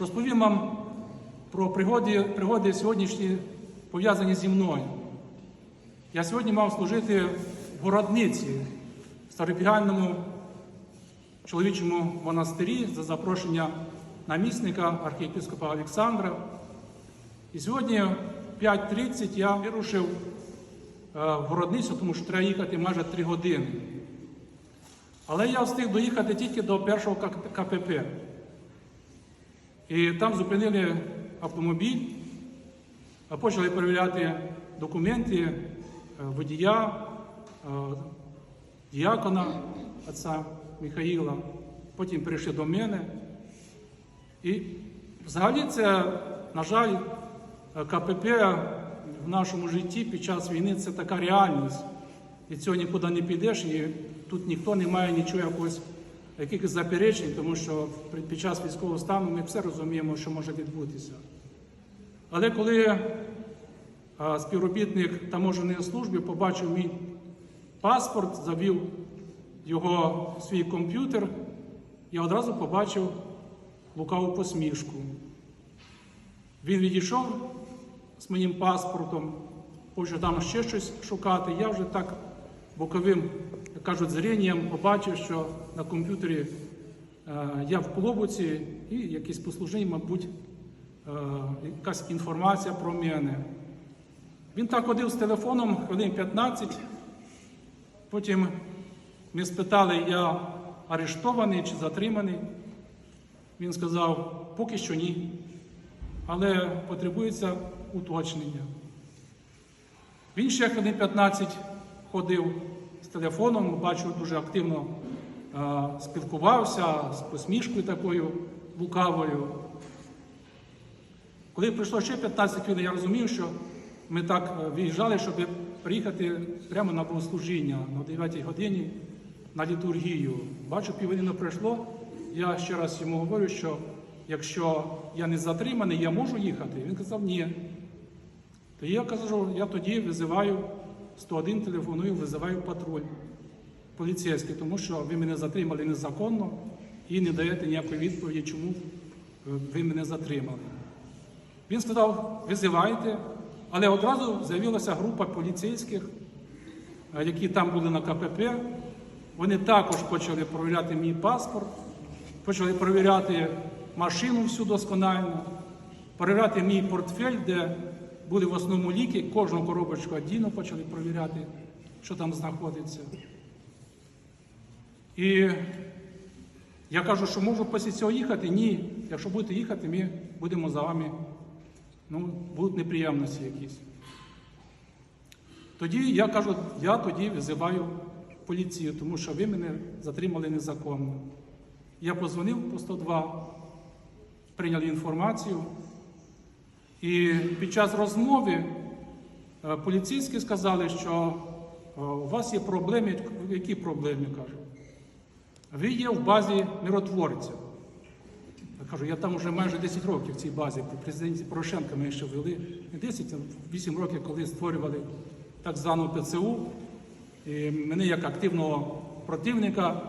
Розповім вам про пригоди, пригоди сьогоднішні пов'язані зі мною. Я сьогодні мав служити в городниці в старопігальному чоловічому монастирі за запрошення намісника архієпископа Олександра. І сьогодні в 5.30 я вирушив е, в городницю, тому що треба їхати майже 3 години. Але я встиг доїхати тільки до першого КПП. І там зупинили автомобіль, а почали перевіряти документи е, водія, е, діакона отця Михаїла. Потім прийшли до мене. І взагалі це, на жаль, КПП в нашому житті під час війни це така реальність. Від цього нікуди не підеш, і тут ніхто не має нічого якогось, якихось заперечень, тому що під час військового стану ми все розуміємо, що може відбутися. Але коли співробітник таможеної служби побачив мій паспорт, завів його в свій комп'ютер, я одразу побачив лукаву посмішку. Він відійшов з моїм паспортом, почав там ще щось шукати. Я вже так боковим, як кажуть, зрінням побачив, що на комп'ютері е, я в клобуці і якісь послужні, мабуть, е, якась інформація про мене. Він так ходив з телефоном хвилин 15. Потім ми спитали, я арештований чи затриманий. Він сказав, поки що ні, але потребується уточнення. Він ще хвилин 15 ходив телефоном, бачу, дуже активно е, спілкувався з посмішкою такою лукавою. Коли пройшло ще 15 хвилин, я розумів, що ми так е, виїжджали, щоб приїхати прямо на богослужіння на 9 годині на літургію. Бачу, півгодини пройшло. Я ще раз йому говорю, що якщо я не затриманий, я можу їхати. Він казав, ні. То я кажу, я тоді визиваю 101 телефоную, визиваю патруль поліцейський, тому що ви мене затримали незаконно і не даєте ніякої відповіді, чому е, ви мене затримали. Він сказав, визивайте, але одразу з'явилася група поліцейських, е, які там були на КПП. Вони також почали перевіряти мій паспорт, почали перевіряти машину всю досконально, перевіряти мій портфель, де були в основному ліки, кожну коробочку віддільно почали перевіряти, що там знаходиться. І я кажу, що можу після цього їхати? Ні. Якщо будете їхати, ми будемо за вами, ну, будуть неприємності якісь. Тоді я кажу, я тоді визиваю поліцію, тому що ви мене затримали незаконно. Я позвонив по 102, прийняли інформацію. І під час розмови е, поліцейські сказали, що е, у вас є проблеми. Які проблеми? кажу. Ви є в базі миротворця. Я кажу, я там вже майже 10 років в цій базі. При президенті Порошенка ми ще ввели не 10, а 8 років, коли створювали так звану ПЦУ. І мене як активного противника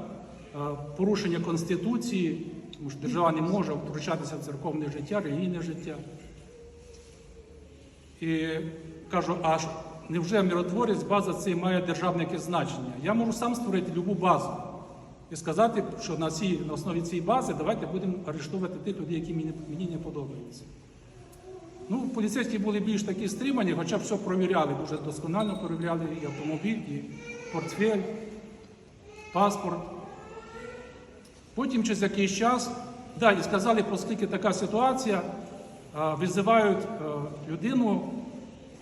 е, порушення Конституції, тому що держава не може втручатися в церковне життя, релігійне життя. І кажу, а невже миротворець база це має державне якесь значення? Я можу сам створити любу базу і сказати, що на, цій, на основі цієї бази давайте будемо арештовувати тих людей, які мені, мені не подобаються. Ну, поліцейські були більш такі стримані, хоча все провіряли, дуже досконально перевіряли і автомобіль, і портфель, паспорт. Потім через якийсь час, да, і сказали, оскільки така ситуація, визивають е, людину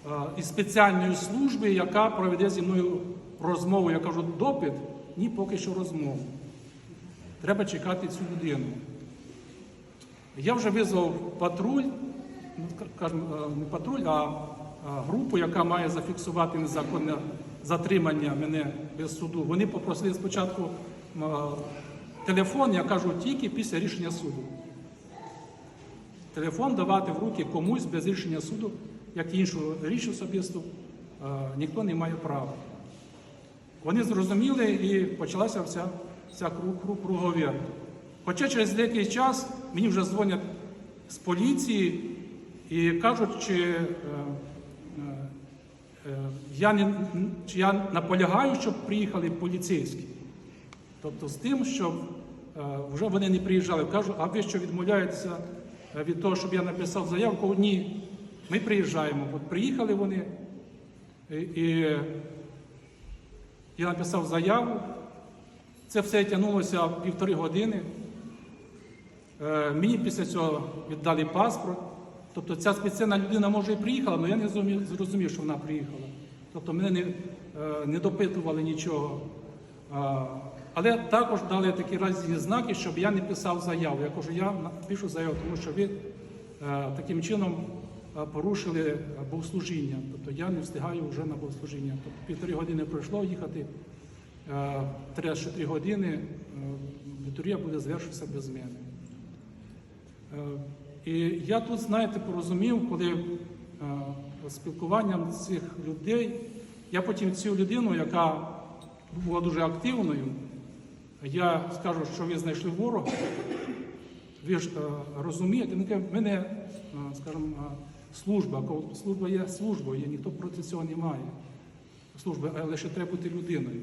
е, із спеціальної служби, яка проведе зі мною розмову. Я кажу, допит, ні, поки що розмову. Треба чекати цю людину. Я вже визвав патруль, ну, е, не патруль, а е, групу, яка має зафіксувати незаконне затримання мене без суду. Вони попросили спочатку е, телефон, я кажу, тільки після рішення суду. Телефон давати в руки комусь без рішення суду, як іншу річ особисту, е, ніхто не має права. Вони зрозуміли і почалася вся, вся кру- кру- круговерть. Хоча через деякий час мені вже дзвонять з поліції і кажуть, чи, е, е, е, я, не, чи я наполягаю, щоб приїхали поліцейські. Тобто з тим, щоб е, вже вони не приїжджали. Кажу, а ви що відмовляєтеся від того, щоб я написав заявку? Ні, ми приїжджаємо. От приїхали вони, і, я написав заяву. Це все тягнулося півтори години. Е, Мені після цього віддали паспорт. Тобто ця спеціальна людина може і приїхала, але я не зрозумів, зрозумів, що вона приїхала. Тобто мене не, е, не допитували нічого. Але також дали такі різні знаки, щоб я не писав заяву. Я кажу, я пишу заяву, тому що ви е, таким чином е, порушили е, богослужіння. Тобто я не встигаю вже на богослужіння. Тобто півтори години пройшло їхати, треба ще три години, літургія буде завершитися без мене. І я тут, знаєте, порозумів, коли спілкуванням цих людей, я потім цю людину, яка була дуже активною, я скажу, що ви знайшли ворога. Ви ж е, розумієте, в мене, е, скажімо, е, служба, служба є службою, і ніхто проти цього не має. Служба, але ще треба бути людиною.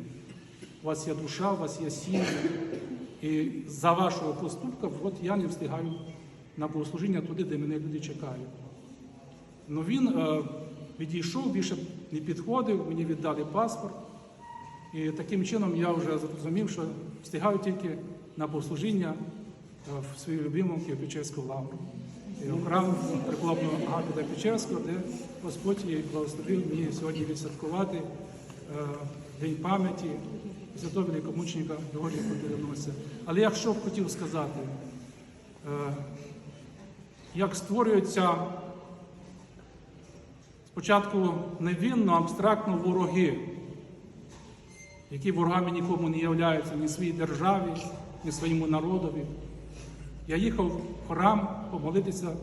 У вас є душа, у вас є сім'я. І за вашого поступка, от я не встигаю на богослужіння туди, де мене люди чекають. Ну він е, відійшов, більше не підходив, мені віддали паспорт. І таким чином я вже зрозумів, що встигаю тільки на богослужіння е, в свою любиму Києво-Печерську лавру. І в храм приколопного Гапіда Печерського, де Господь і благословив мені сьогодні відсвяткувати е, День пам'яті святого великомученика Георгія Побідоносця. Але я що б хотів сказати, е, як створюються спочатку невинно, абстрактно вороги, які ворогами нікому не являються, ні своїй державі, ні своєму народові. Я їхав в храм помолитися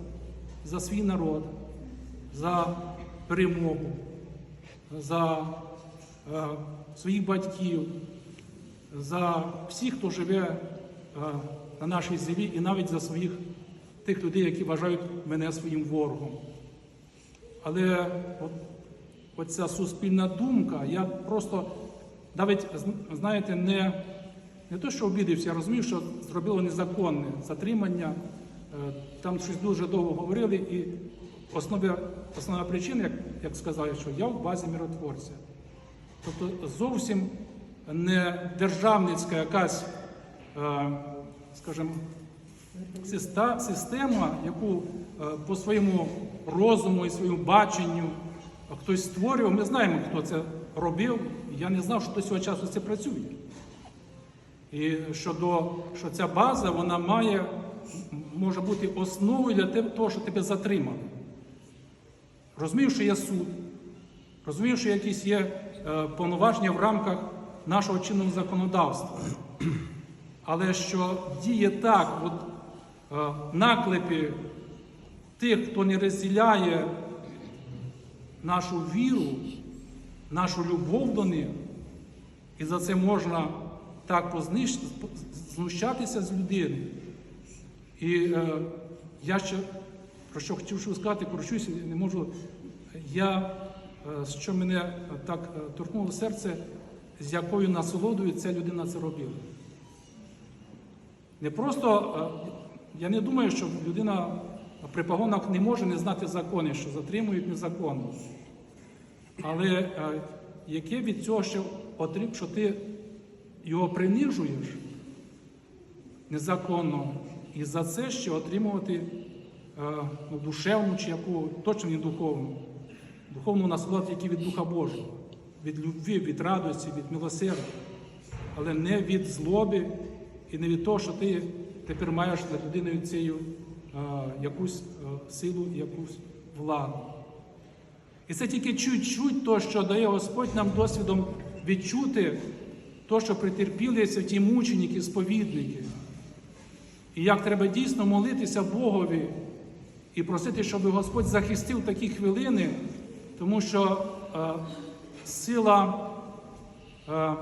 за свій народ, за перемогу, за е, своїх батьків, за всіх, хто живе е, на нашій землі, і навіть за своїх тих людей, які вважають мене своїм ворогом. Але от, оця суспільна думка, я просто навіть, знаєте, не, не то, що обідився, я розумів, що зробило незаконне затримання. Е, Там щось дуже довго говорили, і основа, основна причина, як, як сказали, що я в базі миротворця. Тобто зовсім не державницька якась, е, скажімо, система, яку е, по своєму розуму і своєму баченню хтось створював. Ми знаємо, хто це робив. Я не знав, що до цього часу це працює. І що, до, що ця база вона має, може бути основою для того, що тебе затримали. Розумію, що є суд, розумію, що якісь є е, повноваження в рамках нашого чинного законодавства. Але що діє так, от е, наклепі тих, хто не розділяє нашу віру, нашу любов до них, і за це можна так познищ- знущатися з людини. І е, я ще про що хотів сказати, поручуся, не можу. Я, е, що мене так е, торкнуло серце, з якою насолодою ця людина це робила. Не просто, е, я не думаю, що людина при погонах не може не знати закони, що затримують незаконно. Але е, яке від цього, що, отрим- що ти його принижуєш незаконно, і за це ще отримувати е, ну, душевну чи яку, точно не духовну, духовну насолоду, тільки від Духа Божого, від любві, від радості, від милосердя, але не від злоби і не від того, що ти тепер маєш над людиною цією е, якусь силу, якусь владу. І це тільки чуть-чуть то, що дає Господь нам досвідом відчути то, що претерпіли ті мученики, сповідники. І як треба дійсно молитися Богові і просити, щоб Господь захистив такі хвилини, тому що е, сила е,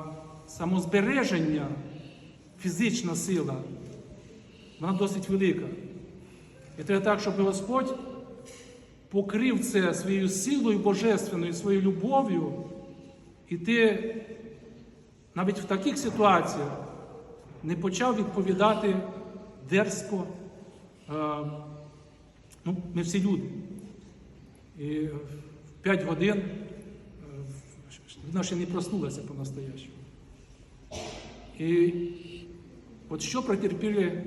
самозбереження, фізична сила, вона досить велика. І треба так, щоб Господь покрив це своєю силою божественною, своєю любов'ю, і ти навіть в таких ситуаціях не почав відповідати дерзко. Е, ну, ми всі люди. І в 5 годин е, вона ще не проснулася по-настоящему. І от що протерпіли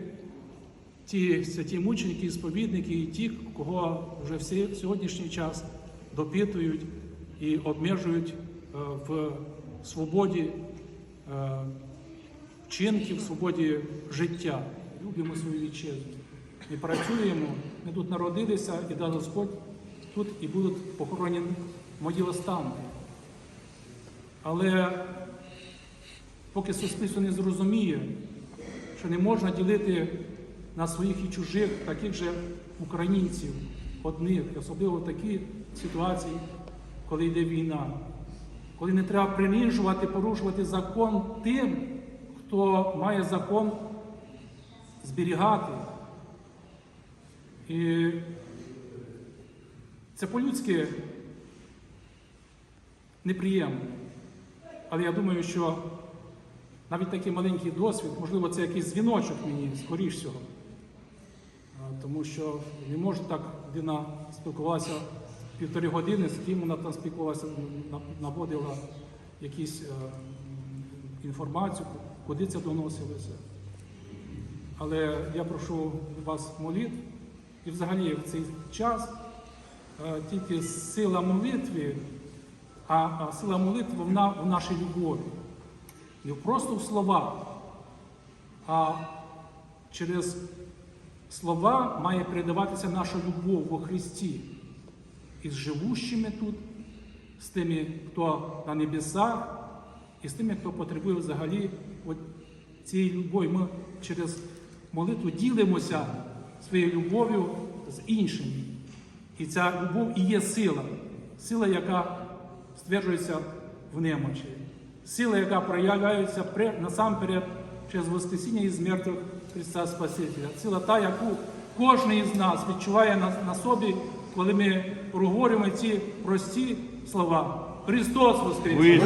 ті святі мученики, і сповідники, і ті, кого вже в сьогоднішній час допитують і обмежують е, в свободі е, вчинків, в свободі життя. Любимо свою вітчизну. Ми працюємо, ми тут народилися, і дасть Господь тут і будуть похоронені мої останки. Але поки суспільство не зрозуміє, що не можна ділити на своїх і чужих, таких же українців, одних, особливо в такі ситуації, коли йде війна, коли не треба принижувати, порушувати закон тим, хто має закон зберігати. І це по-людськи неприємно. Але я думаю, що навіть такий маленький досвід, можливо, це якийсь дзвіночок мені, скоріш всього. Тому що не може так людина спілкувалася півтори години, з ким вона там спілкувалася, наводила якісь е, інформацію, куди це доносилося. Але я прошу вас молитв, і взагалі в цей час е, тільки сила молитви, а сила молитви вона в нашій любові. Не просто в словах, а через слова має передаватися наша любов во Христі із живущими тут, з тими, хто на небесах, і з тими, хто потребує взагалі от цієї любові. Ми через молитву ділимося своєю любов'ю з іншими. І ця любов і є сила, сила, яка стверджується в немочі, сила, яка проявляється насамперед через Воскресіння із мертвих Христа Спасителя. Сила та, яку кожен із нас відчуває на, на собі, коли ми проговорюємо ці прості слова. Христос Воскрес!